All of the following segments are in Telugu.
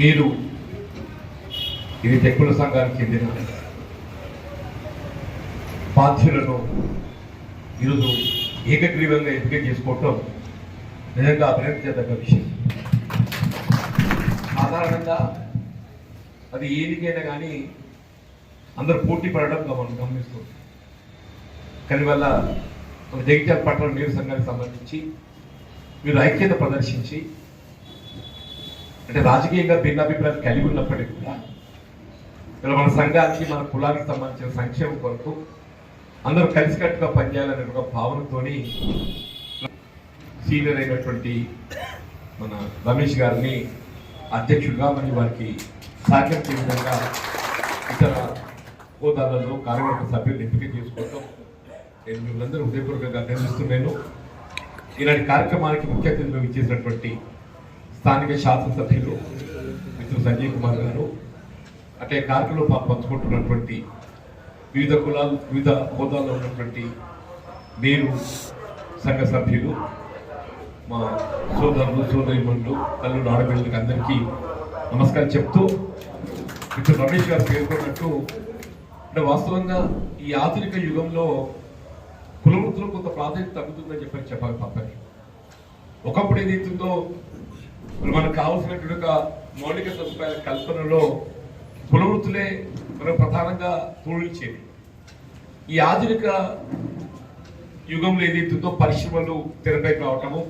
మీరు ఇది తెక్కుల సంఘానికి చెందిన బాధ్యులను ఈరోజు ఏకగ్రీవంగా ఎంపిక చేసుకోవటం నిజంగా అభినందించదగ్గ విషయం. సాధారణంగా అది ఏదికైనా కానీ అందరూ పోటీ పడడం మనం గమనిస్తుంది. కానీ వల్ల జగిత్యాల పట్టణ నీరు సంఘానికి సంబంధించి మీరు ఐక్యత ప్రదర్శించి అంటే రాజకీయంగా భిన్నాభిప్రాయాలు కలిగి ఉన్నప్పటికీ కూడా ఇలా మన సంఘానికి మన కులానికి సంబంధించిన సంక్షేమం కొరకు అందరూ కలిసికట్టుగా పనిచేయాలనే ఒక భావనతోని సీనియర్ అయినటువంటి మన రమేష్ గారిని అధ్యక్షుడిగా మరియు వారికి సహకరించే విధంగా ఇతర హోదాలలో కార్యవర్గ సభ్యులు ఎంపిక చేసుకోవటం నేను మిమ్మల్ని హృదయపూర్వకంగా నిర్మిస్తున్నాను ఈనాటి కార్యక్రమానికి ముఖ్య అతిథిగా ఇచ్చేసినటువంటి స్థానిక శాసనసభ్యులు మిత్రులు సంజయ్ కుమార్ గారు అంటే కార్యక్రమంలో పంచుకుంటున్నటువంటి వివిధ కులాలు వివిధ హోదాల్లో ఉన్నటువంటి మీరు సంఘ సభ్యులు మా సోదరులు సోదరిమణులు తల్లులు ఆడపిల్లలకి అందరికీ నమస్కారం చెప్తూ మిత్రులు రమేష్ గారు పేర్కొన్నట్టు అంటే వాస్తవంగా ఈ ఆధునిక యుగంలో కులవృత్తులు కొంత ప్రాధాన్యత తగ్గుతుందని చెప్పని చెప్పాలి తప్పని ఒకప్పుడు ఏదైతుందో మనకు కావాల్సినటువంటి ఒక మౌలిక సదుపాయాల కల్పనలో కులవృత్తులే మనకు ప్రధానంగా పూరించేది ఈ ఆధునిక యుగంలో ఏదైతుందో పరిశ్రమలు తెరపైకి రావటము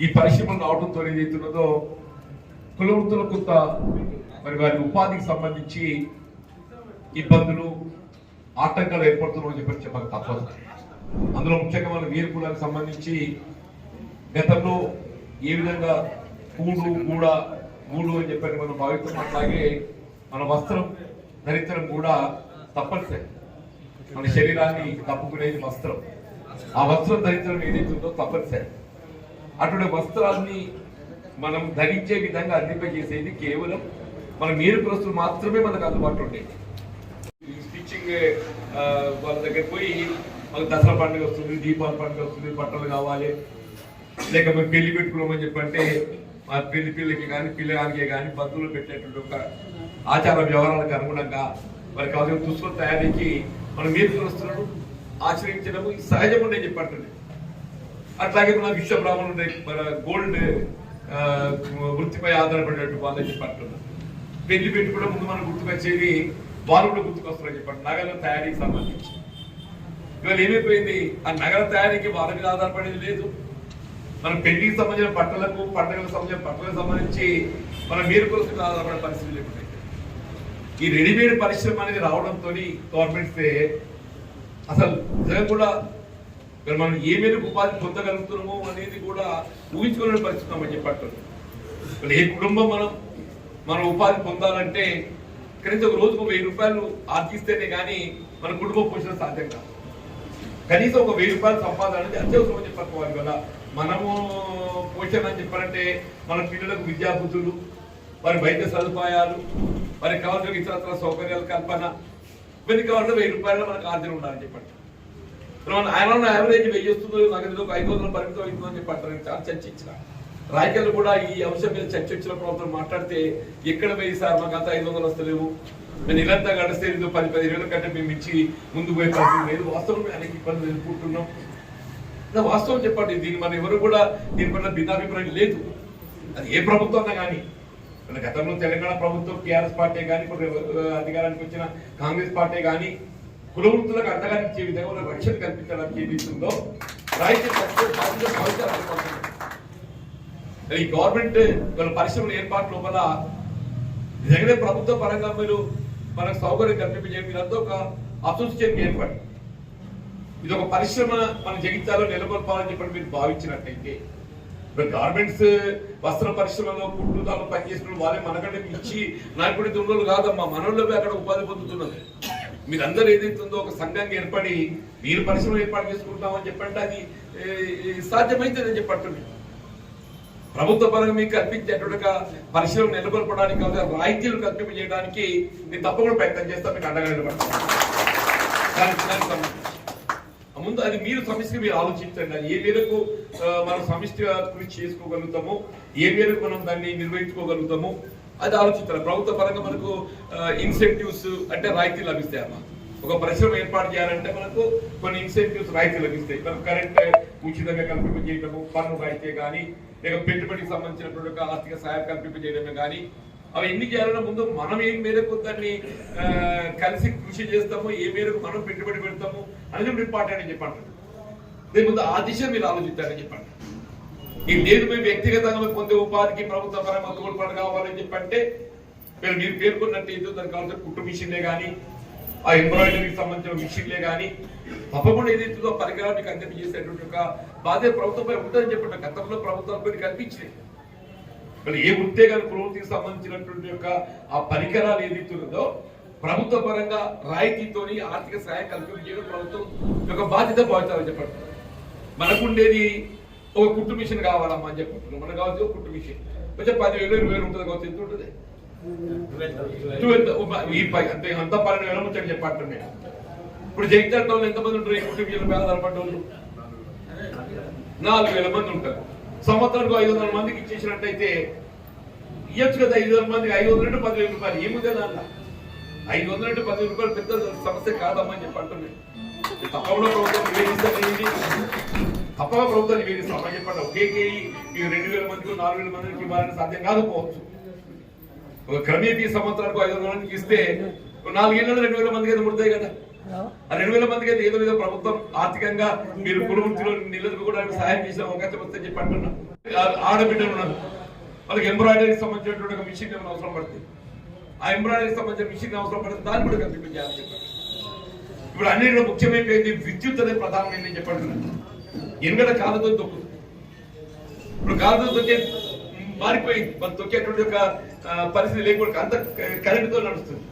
ఈ పరిశ్రమలు రావడంతో ఏదైతున్నదో కులవృత్తుల కొంత మరి వారి ఉపాధికి సంబంధించి ఇబ్బందులు ఆటంకాలు ఏర్పడుతున్నాయని చెప్పి చెప్పక తప్పదు. అందులో ముఖ్యంగా మన వీర కులానికి సంబంధించి గతంలో ఏ విధంగా గూడు గూడ గూడు అని చెప్పని మనం భావిస్తున్నాం అట్లాగే మన వస్త్రం దరిద్రం కూడా తప్పనిసరి. మన శరీరాన్ని తప్పుకునేది వస్త్రం. ఆ వస్త్రం దరిద్రం ఏదైతే ఉందో తప్పనిసరి. అటువంటి వస్త్రాన్ని మనం ధరించే విధంగా అందింపజేసేది కేవలం మన మీరు ప్రస్తుతం మాత్రమే మనకు అందుబాటులో ఉండేది ఈ స్టిచ్చింగ్ వాళ్ళ దగ్గర పోయి మనకు దసరా పండుగ వస్తుంది దీపావళి పండుగ వస్తుంది బట్టలు కావాలి. లేక మేము పెళ్ళి పెట్టుకున్నామని చెప్పంటే మా పెళ్ళి పిల్లకి కానీ పిల్లగానికి కానీ బంధువులు పెట్టేటువంటి ఒక ఆచార వ్యవహారాలకు అనుగుణంగా వారికి కావాల్సిన దుస్తులు తయారీకి మనం మీరు వస్తున్నాడు ఆచరించడము సహజం నేను చెప్పండి అట్లాగే మన విశ్వ బ్రాహ్మణులు మన గోల్డ్ ఆ, వృత్తిపై ఆధారపడేటువంటి వాళ్ళని చెప్పంటున్నాం పెళ్ళి పెట్టుకోవడం ముందు మనం గుర్తుకొచ్చేది వాళ్ళు కూడా గుర్తుకొస్తారని చెప్పండి నగల తయారీకి సంబంధించి. ఇవాళ ఏమైపోయింది? ఆ నగల తయారీకి వాళ్ళ మీద ఆధారపడేది లేదు. మన పెళ్ళికి సంబంధించిన బట్టలకు పండుగలకు సంబంధించిన బట్టలకు సంబంధించి మన మీరు కోసం ఆధారపడే పరిస్థితి లేకుండా ఈ రెడీమేడ్ పరిశ్రమ అనేది రావడంతో గవర్నమెంట్స్ అసలు నిజంగా కూడా మరి మనం ఏ మేరకు ఉపాధి పొందగలుగుతున్నామో అనేది కూడా ఊహించుకునే పరిస్థితి ఉన్నామని చెప్పట్టు మరి ఏ కుటుంబం మనం మనం ఉపాధి పొందాలంటే కనీసం ఒక రోజుకు వెయ్యి రూపాయలు ఆర్జిస్తేనే కానీ మన కుటుంబ పోషణ సాధ్యం కాదు. కనీసం ఒక వెయ్యి రూపాయలు సంపాదన అనేది అత్యవసరం అని కదా మనము పోషణ అని చెప్పాలంటే మన పిల్లలకు విద్యాబుద్ధులు వారి వైద్య సదుపాయాలు వారికి కావాల్సిన ఇతరత్ర సౌకర్యాల కల్పన ఇవన్నీ కావాలంటే వెయ్యి రూపాయలు మనకు ఆర్థిక ఉండాలని చెప్పండి మనం ఆయన యావరేజ్ వెయ్యి వస్తుందో నగదు ఒక ఐదు వందల పరిమితం అవుతుందని చెప్పంటారు చాలా చర్చించిన రాయకల్ కూడా ఈ అంశం మీద చర్చ వచ్చినప్పుడు అతను మాట్లాడితే ఎక్కడ వెయ్యి సార్ మాకు అంత ఐదు వందలు వస్తలేవు. నేను ఇదంతా గడిస్తే పది పది వేల కంటే మేము ఇచ్చి ముందుకు పోయే పరిస్థితి లేదు. వాస్తవం ఆయనకి ఇబ్బంది ఎదుర్కొంటున్నాం. వాస్తవం చెప్పండి. దీన్ని మన ఎవరు కూడా దీని పట్ల భిన్నాభిప్రాయం లేదు. అది ఏ ప్రభుత్వం అన్నా కానీ మన గతంలో తెలంగాణ ప్రభుత్వం టీఆర్ఎస్ పార్టీ కానీ ఇప్పుడు అధికారానికి వచ్చిన కాంగ్రెస్ పార్టీ కానీ కులవృత్తులకు అండగా విధంగా రక్షణ కల్పించడానికి చేపిస్తుందో రైతు రాయితీ ఈ గవర్నమెంట్ వాళ్ళ పరిశ్రమల ఏర్పాటు లోపల నిజంగానే ప్రభుత్వ పరంగా మీరు మనకు సౌకర్యం కల్పించే మీరంతా ఒక అసోసియేషన్ ఏర్పాటు ఇది ఒక పరిశ్రమ మన జగిత్యాలో నెలకొల్పాలని చెప్పి మీరు భావించినట్టయితే ఇప్పుడు గార్మెంట్స్ వస్త్ర పరిశ్రమలో కుట్టుదాలు పనిచేసిన వాళ్ళే మనకంటే ఇచ్చి నాయకుడి దుండలు కాదమ్మా మనలో అక్కడ ఉపాధి పొందుతున్నది మీరందరూ ఏదైతే ఉందో ఒక సంఘంగా ఏర్పడి మీరు పరిశ్రమ ఏర్పాటు చేసుకుంటామని చెప్పంటే అది సాధ్యమైతే సాధ్యమైందని చెప్పండి ప్రభుత్వ పరంగా మీకు కల్పించేటువంటి పరిశ్రమ నెలకొల్పడానికి కాదు రాయితీలు కల్పింపజేయడానికి నేను తప్పకుండా ప్రయత్నం చేస్తాను మీకు అండగా నిలబడతాను. దానికి దానికి ముందు అది మీరు సమిష్టిగా మీరు ఆలోచించండి. అది ఏ మేరకు మనం సమిష్టిగా కృషి చేసుకోగలుగుతాము ఏ మేరకు మనం దాన్ని నిర్వహించుకోగలుగుతాము అది ఆలోచించాలి. ప్రభుత్వ పరంగా మనకు ఇన్సెంటివ్స్ అంటే రాయితీ లభిస్తాయి అన్నమాట ఒక పరిశ్రమ ఏర్పాటు చేయాలంటే మనకు కొన్ని ఇన్సెంటివ్స్ రాయితీ లభిస్తాయి. మనం కరెంట్ ఉచితంగా కల్పింప చేయడము పన్ను రాయితీ కానీ లేక పెట్టుబడికి సంబంధించినటువంటి ఆర్థిక సహాయం కల్పింప చేయడమే కానీ అవి ఎన్ని చేయాలన్నా ముందు మనం ఏం మేరకు దాన్ని కలిసి కృషి చేస్తాము ఏ మేరకు మనం పెట్టుబడి పెడతాము అనేది కూడా ఇంపార్టెంట్ అని చెప్పండి. దీని ముందు ఆ దిశ మీరు ఆలోచించాలని చెప్పండి. ఈ లేదు మేము వ్యక్తిగతంగా పొందే ఉపాధికి ప్రభుత్వ పరంగా తోడ్పాటు కావాలని చెప్పంటే మీరు మీరు పేర్కొన్నట్టు ఏదో దానికి కావాల్సిన కుట్టు మిషన్లే కానీ ఆ ఎంబ్రాయిడరీకి సంబంధించిన మిషన్లే కానీ తప్పకుండా ఏదైతుందో ఆ పరికరాలు మీకు అందరికీ చేసేటువంటి ఒక బాధ్యత ప్రభుత్వంపై ఉంటుందని చెప్పండి. గతంలో ప్రభుత్వాలపై కల్పించినాయి మరి ఏ ఉద్యోగాల ప్రవృత్తికి సంబంధించినటువంటి యొక్క ఆ పరికరాలు ఏదైతుందో ప్రభుత్వ పరంగా రాయితీతోని ఆర్థిక సహాయం కల్పించడం ప్రభుత్వం యొక్క బాధ్యత భావించాలని చెప్పండి. మనకుండేది ఒక కుట్టు మిషన్ కావాలమ్మా అని చెప్పుకుంటున్నాం మనకు కావాల్సి ఒక కుట్టు మిషన్. కొంచెం పదివేలు ఇరవై వేలు ఉంటుంది కావచ్చు. ఎంత ఉంటుంది? అంతే అంత పన్నెండు వేల ముచ్చట చెప్పండి నేను. ఇప్పుడు జగిత్యాల టౌన్ ఎంతమంది ఉంటారు? ఈ కుట్టు మిషన్ మీద ఆధారపడ్డ వాళ్ళు? నాలుగు వేల మంది ఉంటారు. సంవత్సరానికి ఐదు వందల మందికి ఇచ్చేసినట్టయితే ఇవ్వచ్చు కదా ఐదు వందల మందికి ఐదు వందల పదివేల రూపాయలు. ఏముంది దాంట్లో ఐదు వందల నుండి పదివేల రూపాయలు పెద్ద సమస్య కాదమ్మా అని చెప్పి అంటున్నాను తప్పకుండా ప్రభుత్వం నివేదిస్తుంది తప్పగా ప్రభుత్వం నివేదిస్తామని చెప్పండి ఒకేకి ఈ రెండు వేల మందికి నాలుగు వేల మందికి ఇవ్వాలని సాధ్యం కాకపోవచ్చు. ఒక క్రమేపీ సంవత్సరానికి ఐదు వందల మందికి ఇస్తే ఒక నాలుగేళ్ళలో రెండు వేల మందికి అయితే ముడతాయి కదా. ఆ రెండు వేల మందికి అయితే ఏదో ఏదో ప్రభుత్వం ఆర్థికంగా మీరు కులవృత్తిలో నిలదొక్కుకోవడానికి సహాయం చేసిన అవకాశం వస్తే చెప్పి అంటున్నా. ఆ- ఆడబిడ్డలు ఉన్నారు. వాళ్ళకి ఎంబ్రాయిడరీకి సంబంధించినటువంటి ఒక మిషన్ ఏమైనా అవసరం పడుతుంది ఆ ఎంబ్రాయిడరీకి సంబంధించిన మిషన్ అవసరం పడుతుంది దాన్ని కూడా కల్పించాలని చెప్పండి. ఇప్పుడు అన్నింటిలో ముఖ్యమైపోయింది విద్యుత్ అనేది ప్రధానమైన నేను చెప్పండి ఎనగడ కాలతో తొక్కు. ఇప్పుడు కాలతో తొక్కే మారిపోయింది. మన తొక్కేటువంటి ఒక పరిస్థితి లేకుండా అంత కరెంటుతో నడుస్తుంది.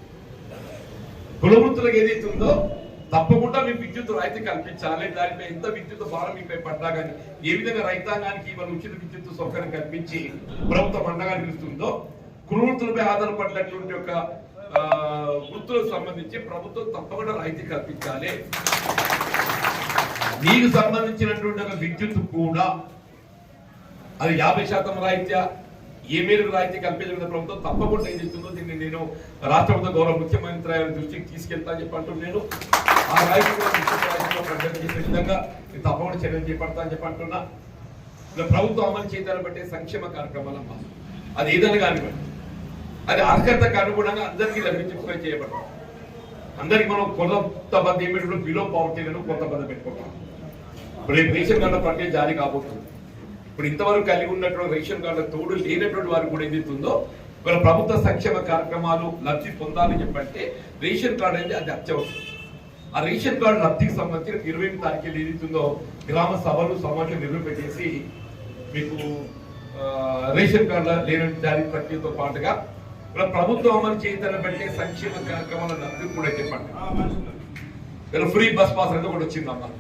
కులవృత్తులకు ఏదైతే ఉందో తప్పకుండా మీ విద్యుత్ రాయితీ కల్పించాలి. దానిపై ఎంత విద్యుత్ భారం మీపై పడ్డా కానీ ఏ విధంగా రైతాంగానికి ఇవాళ ఉచిత విద్యుత్ సౌకర్యం కల్పించి ప్రభుత్వం అండగా నిలుస్తుందో కులవృత్తులపై ఆధారపడినటువంటి ఒక వృత్తులకు సంబంధించి ప్రభుత్వం తప్పకుండా రాయితీ కల్పించాలి. మీకు సంబంధించినటువంటి ఒక విద్యుత్ కూడా అది యాభై శాతం రాయిత్యా? ఏ మేరకు రాయితీ కల్పించిన ప్రభుత్వం తప్పకుండా ఏం చేస్తుందో దీన్ని నేను రాష్ట్ర ప్రభుత్వ గౌరవ ముఖ్యమంత్రి ఆయన దృష్టికి తీసుకెళ్తా చెప్పి అంటూ నేను. ఆ రాయితీ ప్రకటన చేసే విధంగా నేను తప్పకుండా చర్యలు చేపడతా అని చెప్పి అంటున్నా. ఇలా ప్రభుత్వం అమలు చేయాలని బట్టే సంక్షేమ కార్యక్రమాలమ్మా అది ఏదైనా కానివ్వండి. అది అర్హతకు అనుగుణంగా అందరికీ లభించుకునే చేయబడతాం అందరికి మనం కొంత మంది ఏమిటో? బిలో పావర్టీలను కొంతమంది పెట్టుకుంటాం. రేపు దేశం కార్డుల ప్రక్రియ జారీ కాబోతుంది. ఇప్పుడు ఇంతవరకు కలిగి ఉన్నటువంటి రేషన్ కార్డుల తోడు లేనటువంటి వారు కూడా ఏదైతుందో మన ప్రభుత్వ సంక్షేమ కార్యక్రమాలు లబ్ధి పొందాలని చెప్పంటే రేషన్ కార్డు అనేది అది అత్యవసరం. ఆ రేషన్ కార్డు లబ్ధికి సంబంధించిన ఇరవై ఎనిమిది తారీఖు ఏదైతుందో గ్రామ సభలు సమావేశం నిర్వహించేసి మీకు రేషన్ కార్డుల లేని జారీ ప్రక్రియతో పాటుగా ఇలా ప్రభుత్వం అమలు చేయతన బట్టే సంక్షేమ కార్యక్రమాల లబ్ధి కూడా చెప్పండి. ఇలా ఫ్రీ బస్ పాస్ అనేది కూడా వచ్చిందమ్మా.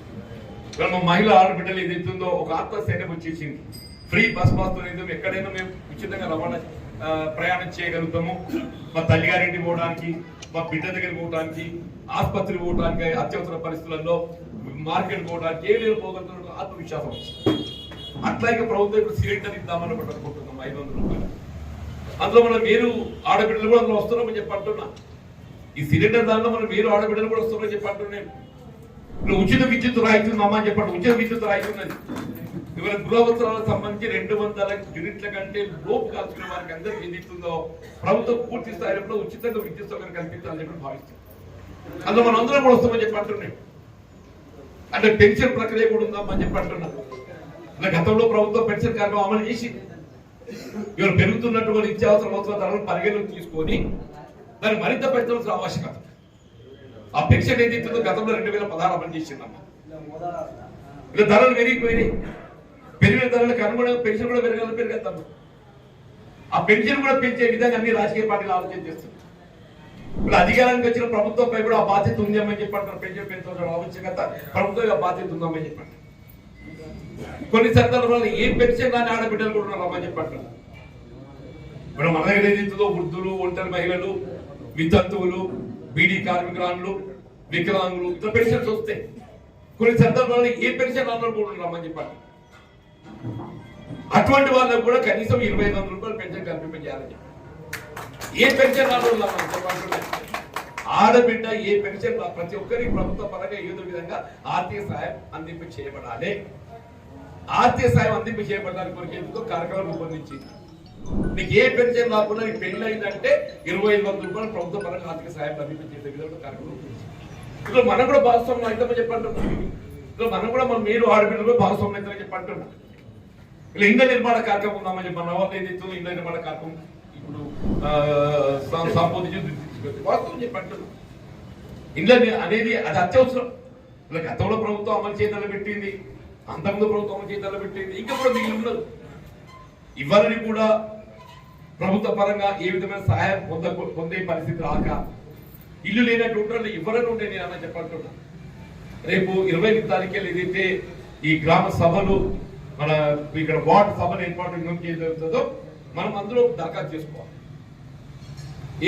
మా మహిళ ఆడబిడ్డలు ఏదైతుందో ఒక ఆత్మశైన్యం వచ్చేసింది. ఫ్రీ బస్ పాస్ ఏదో ఎక్కడైనా మేము ఉచితంగా రవాణా ప్రయాణం చేయగలుగుతాము. మా తల్లిగారింటి పోవడానికి మా బిడ్డ దగ్గరికి పోవడానికి ఆసుపత్రికి పోవడానికి అత్యవసర పరిస్థితులలో మార్కెట్ పోవడానికి ఏ లేదు పోగలుగుతున్న ఆత్మవిశ్వాసం అట్లాగే ప్రభుత్వం ఇప్పుడు సిలిండర్ ఇద్దామని ఒకటి అనుకుంటున్నాం ఐదు వందల రూపాయలు. అందులో మనం మీరు ఆడబిడ్డలు కూడా అందులో వస్తున్నామని చెప్పి అంటున్నా. ఈ సిలిండర్ దాంట్లో మనం మీరు ఆడబిడ్డలు కూడా వస్తున్నామని చెప్పి అంటున్నాను ఇప్పుడు ఉచిత విద్యుత్ రాయితీ అని చెప్పండి. ఉచిత విద్యుత్ రాయితున్నది ఇవాళ గృహవసరాలకు సంబంధించి రెండు వందల యూనిట్ల కంటే లోపు కాల్చుకునే వారికి అందరికి ఏది ఇస్తుందో ప్రభుత్వం పూర్తి స్థాయిలో ఉచితంగా విద్యుత్ సౌకర్యం కల్పించాలని చెప్పి భావిస్తుంది అందులో మనం అందరం కూడా వస్తామని చెప్పి అంటున్నాం. అంటే పెన్షన్ ప్రక్రియ కూడా ఉందామని చెప్పి అంటున్నాం. గతంలో ప్రభుత్వం పెన్షన్ కార్యక్రమం అమలు చేసి ఇవాళ పెరుగుతున్నటువంటి నిత్యావసర అవసరం ధరలు పరిగణలోకి తీసుకొని దాన్ని మరింత పెంచవలసిన ఆవశ్యకత. ఆ పెన్షన్ ఏదైతుందో గతంలో రెండు వేల పదహారు అమలు చేసిందమ్మా. ధరలు పెరిగిపోయినాయి. పెరిగిన ధరలకు అనుగుణంగా పెన్షన్ కూడా పెరగాలని పెరగద్దమ్మా ఆ పెన్షన్ కూడా పెంచే విధంగా అన్ని రాజకీయ పార్టీలు ఆలోచన చేస్తున్నాయి. ఇప్పుడు అధికారానికి వచ్చిన ప్రభుత్వంపై కూడా ఆ బాధ్యత ఉంది అమ్మని చెప్పంటారు పెన్షన్ పెంచడం ఆవశ్యకత ప్రభుత్వం ఆ బాధ్యత ఉందమ్మని చెప్పండి కొన్ని సందర్భాల్లో ఏ పెన్షన్ రాని ఆడబిడ్డలు కూడా ఉన్నారు రమ్మని చెప్పంటారు ఇప్పుడు మన దగ్గర ఏదైతుందో వృద్ధులు ఒంటరి మహిళలు వితంతువులు బీడీ కార్మికురాలు వికలాంగులు ఇతర పెన్షన్స్ వస్తాయి కొన్ని సందర్భాల్లో ఏ పెన్షన్ అన్నారు రమ్మని చెప్పండి. అటువంటి వాళ్ళకు కూడా కనీసం ఇరవై ఐదు వందల రూపాయలు పెన్షన్ కల్పింపజేయాలని చెప్పి ఏ పెన్షన్ ఆడబిడ్డ ఏ పెన్షన్ ప్రతి ఒక్కరికి ప్రభుత్వ పరంగా ఏదో విధంగా ఆర్థిక సహాయం అందింప చేయబడాలి. ఆర్థిక సహాయం అందింప చేయబడడానికి కొరకు ఎందుకో కార్యక్రమం రూపొందించింది నీకు ఏ పెన్షన్ రాకుండా నీకు పెళ్ళి అయిందంటే ఇరవై ఐదు వందల రూపాయలు ప్రభుత్వ పరంగా ఆర్థిక సాయం అందించే విధంగా కార్యక్రమం ఇక్కడ మనం కూడా భాగస్వామ్యం అయితే చెప్పంటున్నాం ఇక్కడ మనం కూడా మన మీరు ఆడపిల్లలు భాగస్వామ్యం అయితే చెప్పంటున్నాం ఇలా ఇళ్ళ నిర్మాణ కార్యక్రమం ఉందామని చెప్పి మన వాళ్ళు ఏదైతే నిర్మాణ కార్యక్రమం ఇప్పుడు ఆ, వాస్తవం చెప్పంటున్నాం ఇళ్ళ అనేది అది అత్యవసరం. ఇలా గతంలో ప్రభుత్వం అమలు చేయదల పెట్టింది. అంతకుముందు ప్రభుత్వం అమలు చేయదల పెట్టింది. ఇంకా కూడా మిగిలి ఉండదు. ఇవ్వాలని కూడా ప్రభుత్వ పరంగా ఏ విధమైన సహాయం పొంద పొందే పరిస్థితి రాక ఇల్లు లేనటువంటి వాళ్ళు ఇవ్వరని ఉండే నేను అన్న చెప్పంటున్నా రేపు ఇరవై తారీఖులు ఏదైతే ఈ గ్రామ సభలు మన ఇక్కడ వార్డు సభలు ఏర్పాటు జరుగుతుందో మనం అందులో దరఖాస్తు చేసుకోవాలి.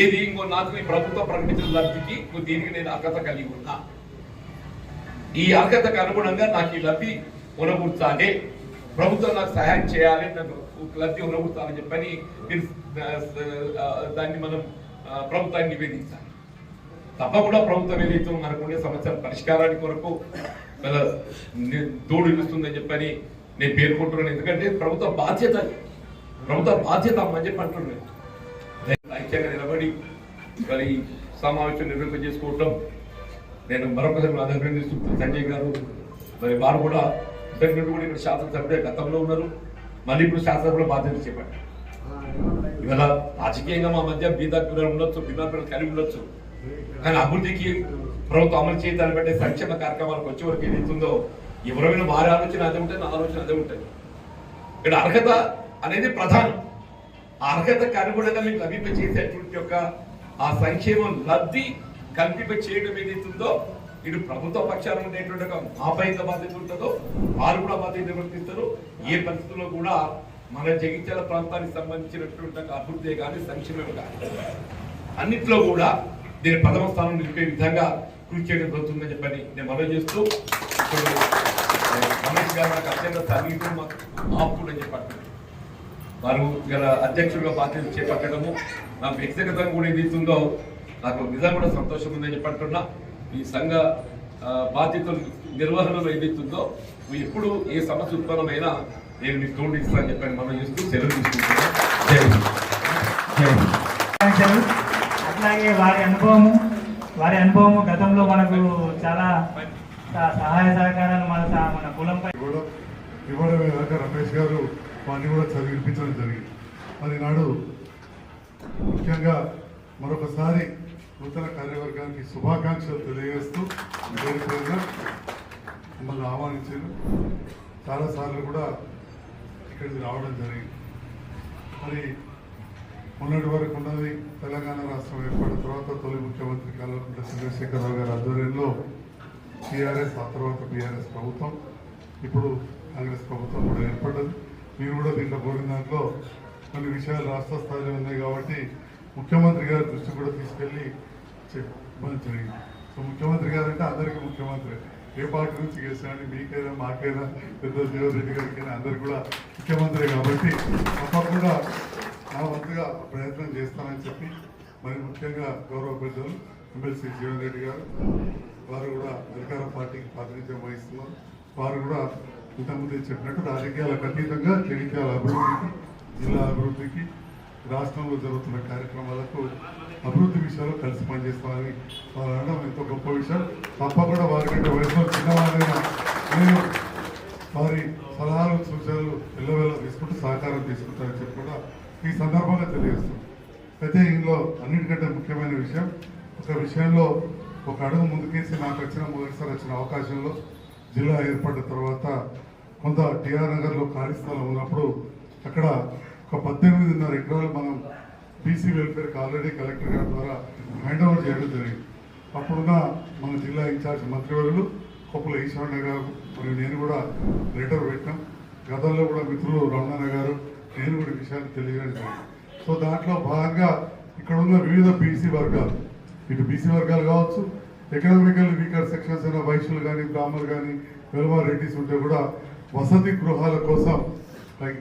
ఏది ఇంకో నాకు ఈ ప్రభుత్వం ప్రకటించిన లబ్ధికి ఇంకో దీనికి నేను అర్హత కలిగి ఉన్నా. ఈ అర్హతకు అనుగుణంగా నాకు ఈ లబ్ధి ఉనగూర్చాలి ప్రభుత్వం నాకు సహాయం చేయాలి నాకు లబ్ధి ఉండబోతామని చెప్పని మీరు దాన్ని మనం ప్రభుత్వాన్ని నివేదించాలి. తప్పకుండా ప్రభుత్వం ఏదైతే మనకుండే సమస్యల పరిష్కారానికి కొరకు మన ని- తోడు ఇస్తుందని చెప్పని నేను పేర్కొంటున్నాను. ఎందుకంటే ప్రభుత్వ బాధ్యత ప్రభుత్వ బాధ్యత అని చెప్పి అంటున్నాను. ఐక్యంగా నిలబడి మరి సమావేశం నిర్వహణ చేసుకోవటం నేను మరొకసారి అభినందిస్తూ సంజయ్ గారు మరి వారు కూడా ఇంతకుముందు కూడా ఇక్కడ శాసనసభ్యుడే గతంలో ఉన్నారు. మళ్ళీ ఇప్పుడు శాసనసభలో బాధ్యత చేపట్టారు. ఇవాళ రాజకీయంగా మా మధ్య బీదాపిల్లలు ఉండొచ్చు భిన్నాపిల్లలు కలిగి ఉండొచ్చు. కానీ అభివృద్ధికి ప్రభుత్వం అమలు చేయాలని బట్టి సంక్షేమ కార్యక్రమాలకు వచ్చే వరకు ఏదైతుందో ఎవరైనా వారి ఆలోచన అదే ఉంటుంది నా ఆలోచన అదే ఉంటుంది. ఇక్కడ అర్హత అనేది ప్రధానం. ఆ అర్హతకు అనుగుణంగా మీకు లభింప చేసేటువంటి యొక్క ఆ సంక్షేమం లబ్ధి కల్పింప చేయడం ఏదైతుందో ఇటు ప్రభుత్వ పక్షాన ఉండేటువంటి ఒక మాపై ఎంత బాధ్యత ఉంటుందో వారు కూడా బాధ్యత గుర్తిస్తారు ఏ పరిస్థితుల్లో కూడా మన జగిత్యాల ప్రాంతానికి సంబంధించినటువంటి అభివృద్ధి కానీ సంక్షేమం కానీ అన్నిట్లో కూడా దీని ప్రథమ స్థానం నిలిపే విధంగా కృషి చేయడం జరుగుతుందని చెప్పని నేను మనవి చేస్తూ ఇప్పుడు రమేష్ గారు నాకు అత్యంత సమీపం మాకు ఆపుతుందని వారు గల అధ్యక్షుడిగా బాధ్యత చేపట్టడము నా వ్యక్తిగతంగా కూడా ఏది ఇస్తుందో నాకు నిజంగా కూడా సంతోషం ఉందని చెప్పంటున్నా ఈ సంఘ బాధ్యతల నిర్వహణలో ఏదైతుందో నువ్వు ఎప్పుడు ఏ సమస్య ఉత్పన్నమైనా నేను మీకు తోడు ఇస్తానని చెప్పని మనం చేస్తూ సెలవు. ఆకాంక్షలు అట్లాగే వారి అనుభవము వారి అనుభవము గతంలో మనకు చాలా సహాయ సహకారాలు మన మన కులంపై కూడా కాక రమేష్ గారు వాడిని కూడా చదివించడం జరిగింది. మరి నాడు ముఖ్యంగా మరొకసారి నూతన కార్యవర్గానికి శుభాకాంక్షలు తెలియజేస్తూ మిమ్మల్ని ఆహ్వానించారు చాలాసార్లు కూడా ఇక్కడికి రావడం జరిగింది. మరి మొన్నటి వరకు ఉన్నది తెలంగాణ రాష్ట్రం ఏర్పడిన తర్వాత తొలి ముఖ్యమంత్రి కల్వకుంట్ల చంద్రశేఖరరావు గారి ఆధ్వర్యంలో టీఆర్ఎస్ ఆ తర్వాత బీఆర్ఎస్ ప్రభుత్వం ఇప్పుడు కాంగ్రెస్ ప్రభుత్వం కూడా ఏర్పడ్డది. మీరు కూడా దీంట్లో కోరిన దాంట్లో కొన్ని విషయాలు రాష్ట్ర స్థాయిలో ఉన్నాయి కాబట్టి ముఖ్యమంత్రి గారి దృష్టి కూడా తీసుకెళ్ళి మంత్రి జరిగింది సో ముఖ్యమంత్రి గారు అంటే అందరికీ ముఖ్యమంత్రి. ఏ పార్టీ నుంచి గెలిచినా మీకైనా మాకైనా పెద్ద దేవరెడ్డి గారికైనా అందరు కూడా ముఖ్యమంత్రి కాబట్టి తప్పకుండా నా వంతుగా ప్రయత్నం చేస్తానని చెప్పి మరి ముఖ్యంగా గౌరవ పెద్దలు ఎమ్మెల్సీ జీవన్ రెడ్డి గారు వారు కూడా అధికార పార్టీకి ప్రాతినిధ్యం వహిస్తున్నారు. వారు కూడా ఇంతకుముందు చెప్పినట్టు రాజకీయాలకు అతీతంగా జగిత్యాల అభివృద్ధికి జిల్లా అభివృద్ధికి రాష్ట్రంలో జరుగుతున్న కార్యక్రమాలకు అభివృద్ధి విషయాల్లో కలిసి పనిచేస్తామని వారు అనడం ఎంతో గొప్ప విషయం తప్పకుండా వారికంటే వయసులో చిన్నవారైనా నేను వారి సలహాలు సూచనలు ఎల్లవేళ తీసుకుంటూ సహకారం తీసుకుంటారని చెప్పి కూడా ఈ సందర్భంగా తెలియజేస్తుంది అయితే ఇందులో అన్నిటికంటే ముఖ్యమైన విషయం ఒక విషయంలో ఒక అడుగు ముందుకేసి నాకు వచ్చిన మొదటిసారి వచ్చిన అవకాశంలో జిల్లా ఏర్పడిన తర్వాత కొంత టిఆర్ నగర్లో ఖాళీ స్థలం ఉన్నప్పుడు అక్కడ ఒక పద్దెనిమిదిన్నర ఎకరాలు మనం బీసీ వెల్ఫేర్కి ఆల్రెడీ కలెక్టర్ గారి ద్వారా హ్యాండ్ ఓవర్ చేయడం జరిగింది. అప్పుడున్న మన జిల్లా ఇన్ఛార్జ్ మంత్రివర్యులు కొప్పుల ఈశ్వరణ గారు మరియు నేను కూడా లెటర్ పెట్టాం. గతంలో కూడా మిత్రులు రమణన్న గారు నేను కూడా విషయాన్ని తెలియజేయడం సో దాంట్లో భాగంగా ఇక్కడ ఉన్న వివిధ బీసీ వర్గాలు ఇటు బీసీ వర్గాలు కావచ్చు ఎకనామికల్ వీకర్ సెక్షన్స్ అయిన వైశ్యులు కానీ బ్రాహ్మణులు కానీ వెలమ రెడ్డిస్ ఉంటే కూడా వసతి గృహాల కోసం లైక్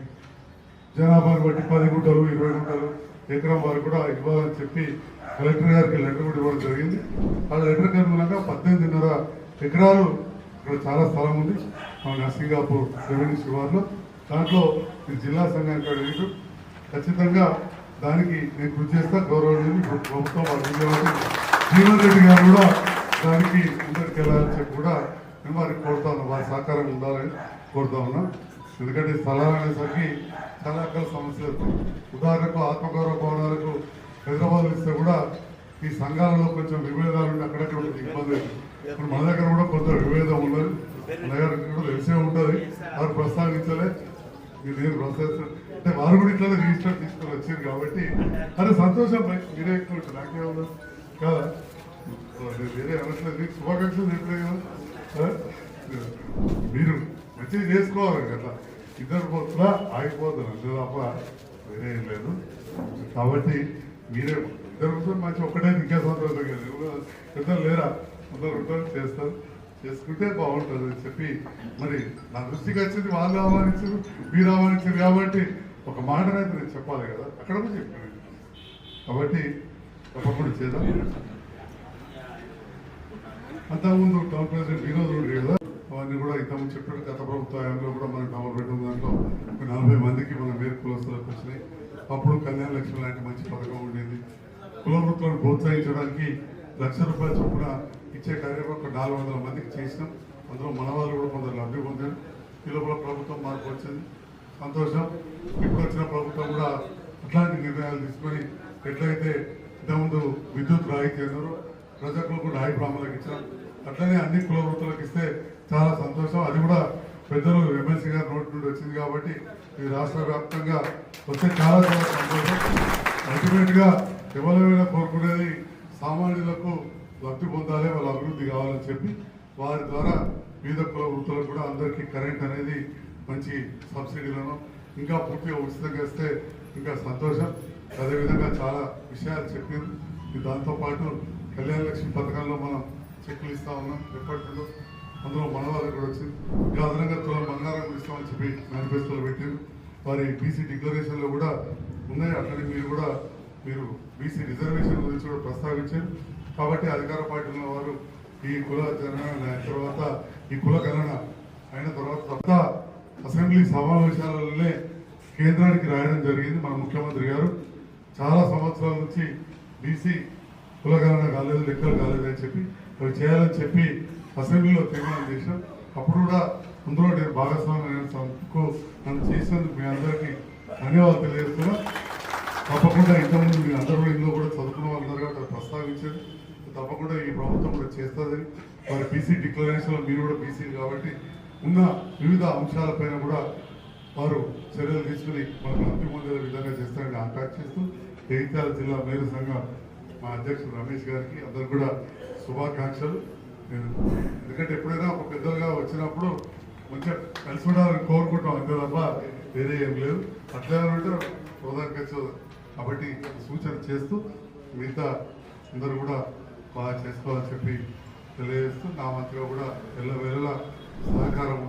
జనాభాను బట్టి పది గుంటలు ఇరవై గుంటలు ఎకరం వారు కూడా ఇవ్వాలని చెప్పి కలెక్టర్ గారికి లెటర్ కూడా ఇవ్వడం జరిగింది. ఆ లెటర్ అనుగుణంగా పద్దెనిమిదిన్నర ఎకరాలు ఇక్కడ చాలా స్థలం ఉంది. మన నర్సింగాపూర్ రెవెన్యూ శివార్లో. దాంట్లో ఈ జిల్లా సంఘానికి అడిగి ఖచ్చితంగా దానికి నేను కృషి చేస్తా. గౌరవనీయులు ఇప్పుడు ప్రభుత్వం అడిగేవారు జీవన్ రెడ్డి గారు కూడా దానికి ముందరికి వెళ్ళాలని చెప్పి కూడా నేను వారికి కోరుతా ఉన్నా. వారి సహకారం ఉండాలని కోరుతా ఉన్నా. ఎందుకంటే స్థలాలు అనేసరికి చాలా రకాల సమస్యలు ఉదాహరణకు ఆత్మగౌరవ భవనాలకు హైదరాబాద్ ఇస్తే కూడా ఈ సంఘాలలో కొంచెం విభేదాలు ఉంటే అక్కడక్కడ కొంచెం ఇబ్బంది ఇప్పుడు మన దగ్గర కూడా కొంత విభేదం ఉన్నది. మన దగ్గర కూడా తెలిసే ఉంటుంది. వారు ప్రస్తావించలే. మీరు నేను ప్రస్తావించారు? అంటే వారు కూడా ఇట్లా రిజిస్టర్ తీసుకొని వచ్చారు కాబట్టి అది సంతోషం మీరే ఎక్కువ ఉంటుంది నాకేమన్నా కదా? వేరే అనట్లేదు మీకు శుభాకాంక్షలు చెప్పలేదు కదా. మీరు మంచిగా చేసుకోవాలి కదా. ఇద్దరు పోతున్నా ఆగిపోతున్నారు అంతే తప్ప వేరే ఏం లేదు. కాబట్టి మీరే ఇద్దరు మంచి ఒకటే ఇంకా సంతోషం కదా ఇద్దరు లేరా? ఇద్దరు ఉంటారు చేస్తారు. చేసుకుంటే బాగుంటుంది అని చెప్పి మరి నా దృష్టికి వచ్చింది వాళ్ళు ఆహ్వానించారు మీరు ఆహ్వానించారు కాబట్టి ఒక మాటనైతే నేను చెప్పాలి కదా. అక్కడ కూడా చెప్పాను. కాబట్టి తప్పకుండా చేద్దాం. అంతకుముందు టౌన్ ప్రెసిడెంట్ వినోద్ ఉండే కదా అవన్నీ కూడా ఇంతకుముందు చెప్పాడు. గత ప్రభుత్వ హయాంలో కూడా మనకి డబల్ బెడ్రూమ్ దాంట్లో ఒక నలభై మందికి మన మేర కులస్తులకు వచ్చినాయి. అప్పుడు కళ్యాణ లక్ష్మి లాంటి మంచి పథకం ఉండేది. కులవృత్తులను ప్రోత్సహించడానికి లక్ష రూపాయల చొప్పున ఇచ్చే కార్యక్రమం ఒక నాలుగు వందల మందికి చేసినాం. అందులో మన వాళ్ళు కూడా కొందరు లబ్ధి పొందారు. ఈ లోపల ప్రభుత్వం మార్పు వచ్చింది. సంతోషం. ఇప్పుడు వచ్చిన ప్రభుత్వం కూడా అట్లాంటి నిర్ణయాలు తీసుకొని ఎట్లయితే ఇంతకుముందు విద్యుత్ రాయితీ అన్నారో ప్రజలకు కూడా నాయ బ్రాహ్మణులకు ఇచ్చాం అట్లనే అన్ని కుల వృత్తులకు ఇస్తే చాలా సంతోషం. అది కూడా పెద్దలు ఎమ్మెల్సీ గారి నోటి నుండి వచ్చింది కాబట్టి ఈ రాష్ట్ర వ్యాప్తంగా వస్తే చాలా చాలా సంతోషం. అల్టిమేట్గా ఎవరైనా కోరుకునేది సామాన్యులకు లబ్ధి పొందాలి వాళ్ళ అభివృద్ధి కావాలని చెప్పి వారి ద్వారా వివిధ కుల వృత్తులకు కూడా అందరికీ కరెంట్ అనేది మంచి సబ్సిడీలను ఇంకా పూర్తిగా ఉచితంగా ఇస్తే ఇంకా సంతోషం. అదేవిధంగా చాలా విషయాలు చెప్పారు. దాంతోపాటు కళ్యాణ లక్ష్మి పథకంలో మనం చెక్కులు ఇస్తా ఉన్నాం. ఎప్పటి నుండో అందులో మనవారు కూడా వచ్చి ఇక అదనంగా తులం బంగారం ఇస్తామని చెప్పి మేనిఫెస్టోలో పెట్టారు. వారి బీసీ డిక్లరేషన్లో కూడా ఉన్నాయి. అట్లనే మీరు కూడా మీరు బీసీ రిజర్వేషన్ గురించి కూడా ప్రస్తావించారు. కాబట్టి అధికార పార్టీలో వారు ఈ కుల జనగణన తర్వాత ఈ కుల గణన అయిన తర్వాత కొత్త అసెంబ్లీ సమావేశాలలోనే కేంద్రానికి రాయడం జరిగింది మన ముఖ్యమంత్రి గారు. చాలా సంవత్సరాల నుంచి బీసీ కులగణన కాలేదు లెక్కలు కాలేదు అని చెప్పి అవి చేయాలని చెప్పి అసెంబ్లీలో తీర్మానం చేశాం అప్పుడు కూడా అందులో నేను భాగస్వామి నన్ను చేసినందుకు మీ అందరికీ ధన్యవాదాలు తెలియజేస్తున్నా. తప్పకుండా ఇంతకుముందు మీ అందరూ కూడా ఇందులో కూడా చదువుకున్న వాళ్ళందరూ కూడా ప్రస్తావించారు. తప్పకుండా ఈ ప్రభుత్వం కూడా చేస్తుంది. వారి బీసీ డిక్లరేషన్లో మీరు కూడా బీసీ కాబట్టి ఉన్న వివిధ అంశాలపైన కూడా వారు చర్యలు తీసుకుని మనకు లబ్ధి పొందే విధంగా చేస్తారని కాంటాక్ట్ చేస్తూ జగిత్యాల జిల్లా మేలు సంఘం మా అధ్యక్షుడు రమేష్ గారికి అందరు కూడా శుభాకాంక్షలు. నేను ఎందుకంటే ఎప్పుడైనా ఒక పెద్దలుగా వచ్చినప్పుడు మంచిగా కలిసి ఉండాలని కోరుకుంటాం అంతే తప్ప వేరే ఏం లేదు. అట్లా ఉంటే హోదాకి కాబట్టి సూచన చేస్తూ మిగతా అందరూ కూడా బాగా చేసుకోవాలని చెప్పి తెలియజేస్తూ నా మంత్రిగా కూడా వెళ్ళ వెళ్ళ సహకారం